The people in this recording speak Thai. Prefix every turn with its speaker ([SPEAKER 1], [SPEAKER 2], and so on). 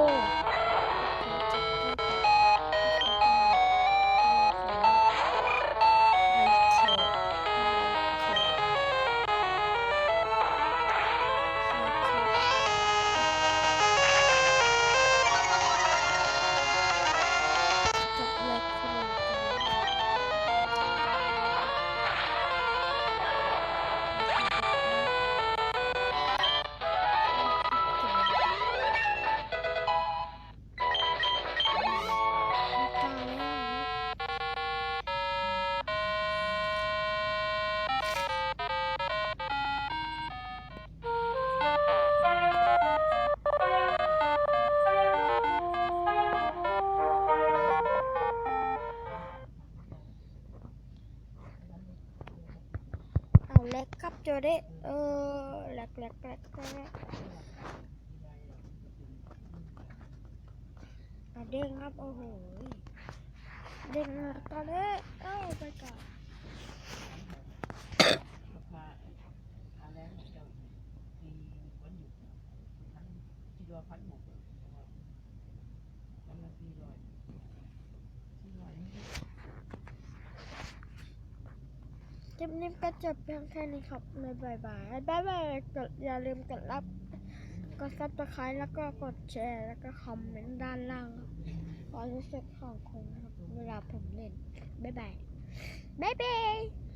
[SPEAKER 1] 对 เล็กครับโจเดเออแหลกแหลกแหลกแลกเด้งครับ โอ้โห เด้งมากตอนนี้เอ้าไปก่อน
[SPEAKER 2] ราคาอาแรงของเจ้ามีวันหยุดพันที่รอพันหกพันละสี่ร้อยสี่ร้อยนี่
[SPEAKER 1] คลิปนี้ก็จบเพียงแค่นี้ครับบ๊ายบายบายบายบายกดอย่าลืมกดรับกดซับสไครต์แล้วก็กดแชร์ แล้วก็คอมเมนต์ด้านล่างครับความรู้สึกของคุณครับเวลาผมเล่น บ๊ายบาย บ๊ายบาย